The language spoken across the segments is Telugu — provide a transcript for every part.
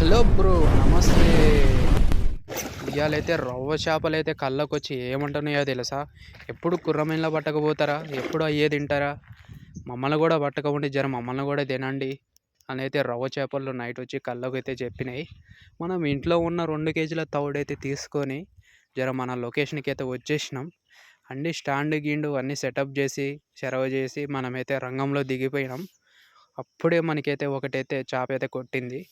హలో బ్రో నమస్తే. ఇవాళైతే రవ్వ చేపలు అయితే కళ్ళకు వచ్చి ఏమంటున్నాయో తెలుసా? ఎప్పుడు కుర్రమైన్లో పట్టకపోతారా? ఎప్పుడు అయ్యే తింటారా? మమ్మల్ని కూడా పట్టకపోండి జర మమ్మల్ని కూడా తినండి అని అయితే రవ్వ చేపలు నైట్ వచ్చి కళ్ళకు అయితే చెప్పినాయి. మనం ఇంట్లో ఉన్న రెండు కేజీల తవుడైతే తీసుకొని జర మన లొకేషన్కి అయితే వచ్చేసినాం. అన్ని స్టాండ్ గిండు అన్నీ సెటప్ చేసి చెరవ చేసి మనమైతే రంగంలో దిగిపోయినాం. అప్పుడే మనకైతే ఒకటైతే చేప అయితే కొట్టింది.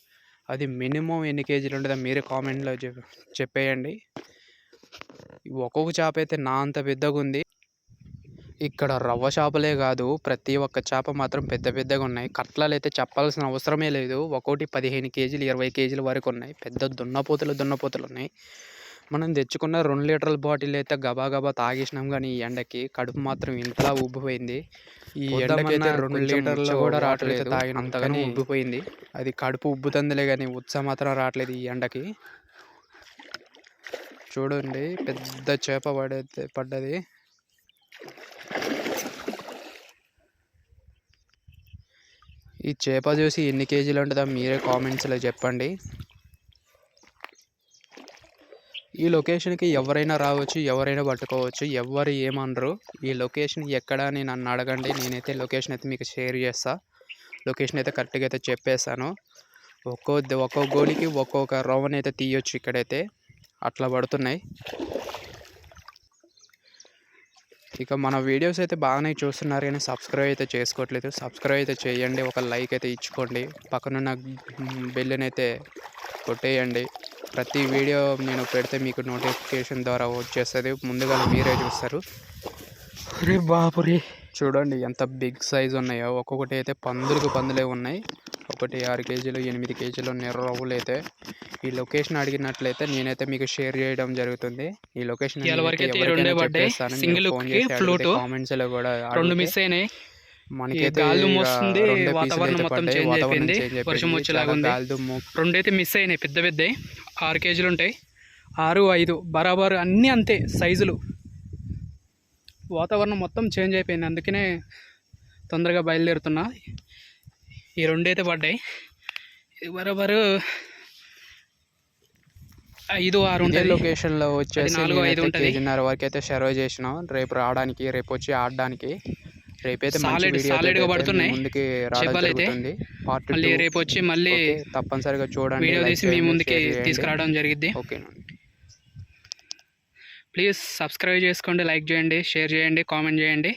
అది మినిమం ఎన్ని కేజీలు ఉంటుందో మీరే కామెంట్లో చెప్ చెప్పేయండి. ఒక్కొక్క చేప అయితే నా అంత పెద్దగా ఉంది. ఇక్కడ రవ్వ చేపలే కాదు ప్రతి ఒక్క చేప మాత్రం పెద్ద పెద్దగా ఉన్నాయి. కట్లలు అయితే చెప్పాల్సిన అవసరమే లేదు. ఒక్కోటి పదిహేను కేజీలు ఇరవై కేజీల వరకు ఉన్నాయి. పెద్ద దున్నపోతులు దున్నపోతులు ఉన్నాయి. మనం తెచ్చుకున్న రెండు లీటర్ల బాటిల్ అయితే గబా గబా తాగేసినాం కానీ ఈ ఎండకి కడుపు మాత్రం ఇంతలా ఉబ్బిపోయింది. ఈ ఎండకైతే రెండు లీటర్లు కూడా రావట్లేదు తాగిన అంతగానే ఉబ్బిపోయింది. అది కడుపు ఉబ్బుతుందిలే కానీ ఉత్సాహం మాత్రం రావట్లేదు ఈ ఎండకి. చూడండి పెద్ద చేప పడైతే పడ్డది. ఈ చేప చూసి ఎన్ని కేజీలు ఉంటుందో మీరే కామెంట్స్లో చెప్పండి. ఈ లొకేషన్కి ఎవరైనా రావచ్చు ఎవరైనా పట్టుకోవచ్చు ఎవరు ఏమనరు. ఈ లొకేషన్ ఎక్కడ అని నన్ను అడగండి నేనైతే లొకేషన్ అయితే మీకు షేర్ చేస్తా. లొకేషన్ అయితే కరెక్ట్గా అయితే చెప్పేస్తాను ఒక్కో ఒక్కో గోలికి ఒక్కొక్క రవ్వని అయితే తీయొచ్చు ఇక్కడైతే. అట్లా పడుతున్నాయి. ఇక మన వీడియోస్ అయితే బాగానే చూస్తున్నారు కానీ సబ్స్క్రైబ్ అయితే చేసుకోవట్లేదు. సబ్స్క్రైబ్ అయితే చేయండి ఒక లైక్ అయితే ఇచ్చుకోండి. పక్కనున్న బెల్లునైతే కొట్టేయండి. ప్రతి వీడియో నేను పెడితే మీకు నోటిఫికేషన్ ద్వారా వచ్చేస్తుంది. ముందుగా మీరే చూస్తారు. అరే బాపురే చూడండి ఎంత బిగ్ సైజ్ ఉన్నాయో. ఒక్కొక్కటి అయితే పందులకు పందులే ఉన్నాయి. ఒకటి ఆరు కేజీలు ఎనిమిది కేజీలు రవ్వులు అయితే. ఈ లొకేషన్ అడిగినట్లయితే నేనైతే మీకు షేర్ చేయడం జరుగుతుంది. ఈ లొకేషన్. Single flute. కామెంట్స్లో కూడా రెండు మిస్ అయినాయి. మనకైతే పీసులు వాతావరణం అయితే మొత్తం వాతావరణం అయిపోయింది. వర్షం వచ్చేలాగా చాలా ఉంది. రెండైతే మిస్ అయినాయి. పెద్ద పెద్దవి ఆరు కేజీలు ఉంటాయి. ఆరు ఐదు బరాబర్ అన్నీ అంతే సైజులు. వాతావరణం మొత్తం చేంజ్ అయిపోయింది. అందుకనే తొందరగా బయలుదేరుతున్నా. ఈ రెండైతే పడ్డాయి. ఇది బరాబరు ఐదు ఆరు ఉంటాయి. లొకేషన్లో వచ్చేసి నాలుగు, ఐదు. కేజీన్నర వరకు అయితే సర్వ్ చేసినాం. రేపు రావడానికి రేపు వచ్చి ఆడడానికి. రేపైతే వీడియో solid గా పడుతున్నాయి. ముందుకి రావడం. జరుగుతుంది పార్ట్ మళ్ళీ రేపు వచ్చి మళ్ళీ తప్పనిసరిగా చూడండి వీడియో తీసి మీ ముందుకి. తీసుకురావడం జరిగిద్ది ఓకేనండి ప్లీజ్ సబ్స్క్రైబ్ చేసుకోండి లైక్ చేయండి షేర్ చేయండి కామెంట్ చేయండి